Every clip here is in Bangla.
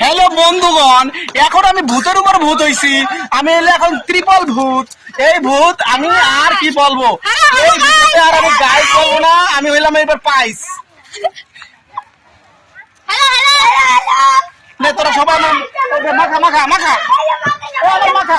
হ্যালো বন্ধুগণ। এখন আমি ভূতের উপর ভূত হইছি। আমি হলো এখন ত্রিপল ভূত। এই ভূত আমি আর কি বলব? এই ভূতে আর আমি গাইড বলব না আমি হইলাম এবার পাইস। নে তোরা সবাই নাম মাখা মাখা মাখা। ও, মাখা।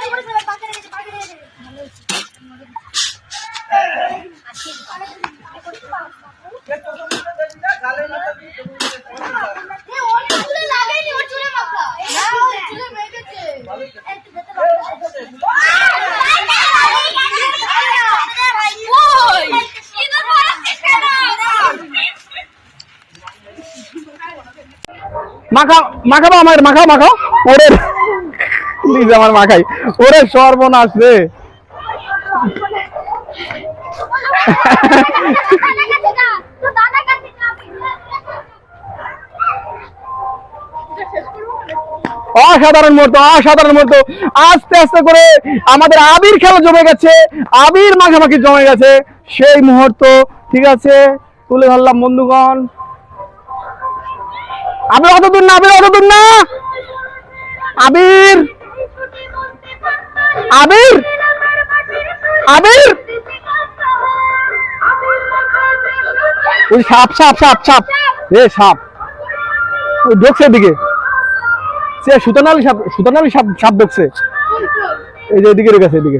মাখা, মাখাবো আমার, মাখাও মাখাও। ওরে, প্লিজ আমার মাখাই। ওরে সর্বনাশ রে। অসাধারণ মুহূর্ত অসাধারণ মুহূর্ত। আস্তে আস্তে করে আমাদের আবির খেলা জমে গেছে। আবির মাখামাখি জমে গেছে। সেই মুহূর্ত, ঠিক আছে? তুলে ধরলাম বন্ধুগণ। আবির অত না আবির অত না। আবির। আবির। আবির। ওই সাপ সাপ সাপ সাপ। এ, সাপ। ওই ঢুকছে এদিকে। সে সুতনালি সাপ সুতনালি সাপ সাপ ঢুকছে। এই যে এদিকে রেখেছে, এদিকে।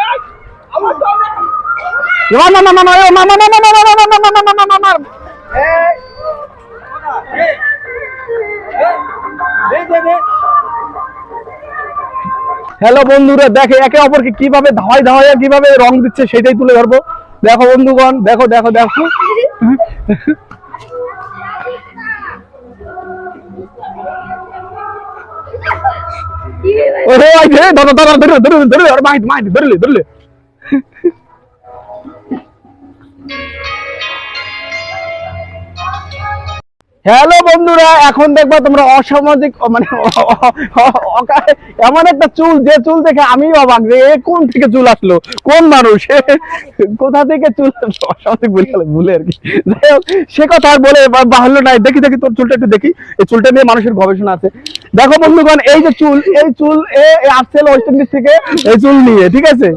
মা মা মা মা মা মা মা মা মা মা মা মা মা মা মা মা মা হ্যালো বন্ধুরা দেখে একে অপরকে কীভাবে ধাওয়াই ধাওয়াই কীভাবে রং দিচ্ছে সেটাই তুলে ধরবো দেখো বন্ধুগণ দেখো দেখো দেখো ধরে ধরো ধরো ধরো ধরো ধরো আর মাইট মাইট ধরলে ধরলে হ্যালো বন্ধুরা, এখন দেখবা তোমরা অসামাজিক মানে এমন একটা চুল, যে চুল দেখে আমি অবাক যে কোন থেকে চুল আসলো? কোন মানুষ? কোথা থেকে চুল অসামাজিক বলে ভুলে আর কি। যাই হোক, সে কথা আর বলে বাহুল্য নাই। দেখি দেখি তোর চুলটা একটু দেখি। এই চুলটা নিয়ে মানুষের গবেষণা আছে। দেখো বন্ধুগণ, এই যে চুল, এই চুল, এ এ আসছে ওয়েস্ট ইন্ডিজ থেকে, এই চুল নিয়ে, ঠিক আছে?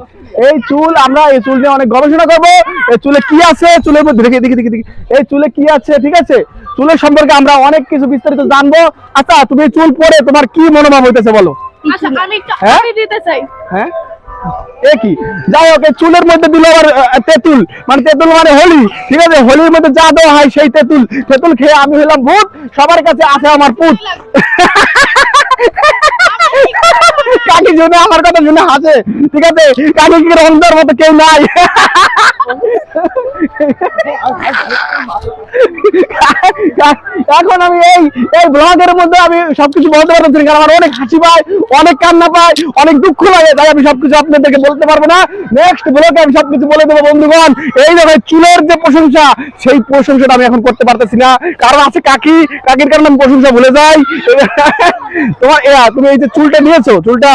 এই চুল আমরা এই চুল নিয়ে অনেক গবেষণা করব। এই চুলে কি আছে? চুলের মধ্যে দেখি দেখি দেখি দেখি। এই চুলে কি আছে? ঠিক আছে? চুলের সম্পর্কে আমরা অনেক কিছু বিস্তারিত জানব। আচ্ছা তুমি চুল পরে তোমার কি মনোভাব হইতেছে বলো? আচ্ছা হ্যাঁ? হ্যাঁ? যাই হোক চুলের মধ্যে দিল আবার তেঁতুল। মানে তেঁতুল মানে হোলি। ঠিক আছে? হোলির মধ্যে যা দেওয়া হয় সেই তেঁতুল। তেঁতুল খেয়ে আমি হলাম ভূত। সবার কাছে আছে আমার পুত। কাকি জন্য আমার কথা শুনে হাসে ঠিক আছে? কাকি কি রং মতো কেউ নাই। এখন আমি এই এই ব্লগের মধ্যে আমি সবকিছু বলতে পারতেছি না, কারণ আমার অনেক হাসি পায় অনেক কান্না পায় অনেক দুঃখ লাগে তাই আমি সবকিছু আপনাদেরকে বলতে পারব না। নেক্সট ব্লগে আমি সবকিছু বলে দেবো বন্ধুগণ। এই দেখো চুলের যে প্রশংসা সেই প্রশংসাটা আমি এখন করতে পারতেছি না। কারণ আছে কাকি কাকির কারণে আমি প্রশংসা ভুলে যাই। তোমার তুমি এই যে চুলটা নিয়েছো চুলটা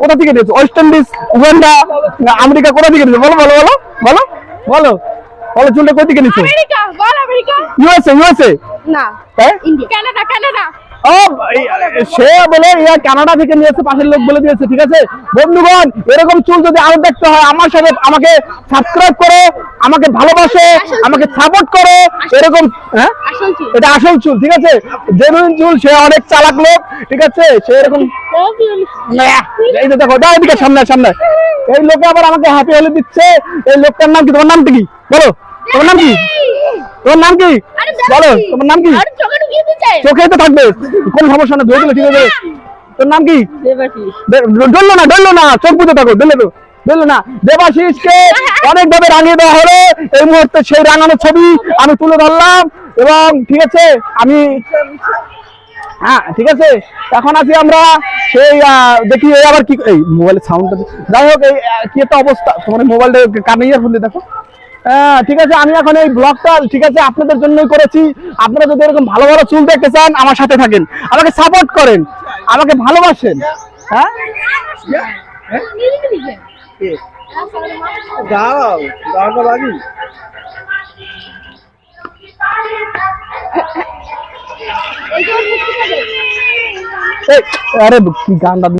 কোথা থেকে নিয়েছো? ওয়েস্ট ইন্ডিজ উগান্ডা আমেরিকা কোথা থেকে নিয়েছো? বলো বলো বলো বলো বলো। বলো চুলটা কোথা থেকে নিয়েছো ইউএসএ ইউএসএ না ইন্ডিয়া কানাডা কানাডা। সে বলে ইয়া কানাডা থেকে নিয়েছে পাশের লোক বলে দিয়েছে ঠিক আছে? বন্ধুগণ এরকম চুল যদি আরও দেখতে হয় আমার সাথে আমাকে সাবস্ক্রাইব করো আমাকে ভালোবাসো আমাকে সাপোর্ট করো এরকম হ্যাঁ? এটা আসল চুল ঠিক আছে? জেনুইন চুল সে অনেক চালাক লোক ঠিক আছে? সে এরকম এই যে দেখো দাও এদিকে সামনে সামনে। এই লোকে আবার আমাকে হ্যাপি হলে দিচ্ছে। এই লোকটার নাম কি? তোমার নামটা কি? বলো। তোমার নাম কি? তোমার নাম কি? বলো তোমার নাম কি? চোখে তো থাকবে। কোন সমস্যা না ধরে দিলে ঠিক আছে তোর নাম কি? ডললো না ডললো না। চোখ বুঝে থাকো তো। ডললো না। দেবাশিসকে অনেক ভাবে রাঙিয়ে দেওয়া হলো। এই মুহূর্তে সেই রাঙানো ছবি আমি তুলে ধরলাম। এবং ঠিক আছে আমি হ্যাঁ ঠিক আছে। এখন আছি আমরা সেই দেখি এই আবার কি এই মোবাইলের সাউন্ডটা যাই হোক এই কি একটা অবস্থা। তোমার মোবাইলটা কানে ইয়ারফোন দিয়ে দেখো। ঠিক আছে আমি এখন এই ব্লগটা ঠিক আছে আপনাদের জন্যই করেছি। আপনারা যদি এরকম ভালো ভালো চুল দেখতে চান আমার সাথে থাকেন। আমাকে সাপোর্ট করেন। আমাকে ভালোবাসেন। হ্যাঁ? যাও আরে কি গানটা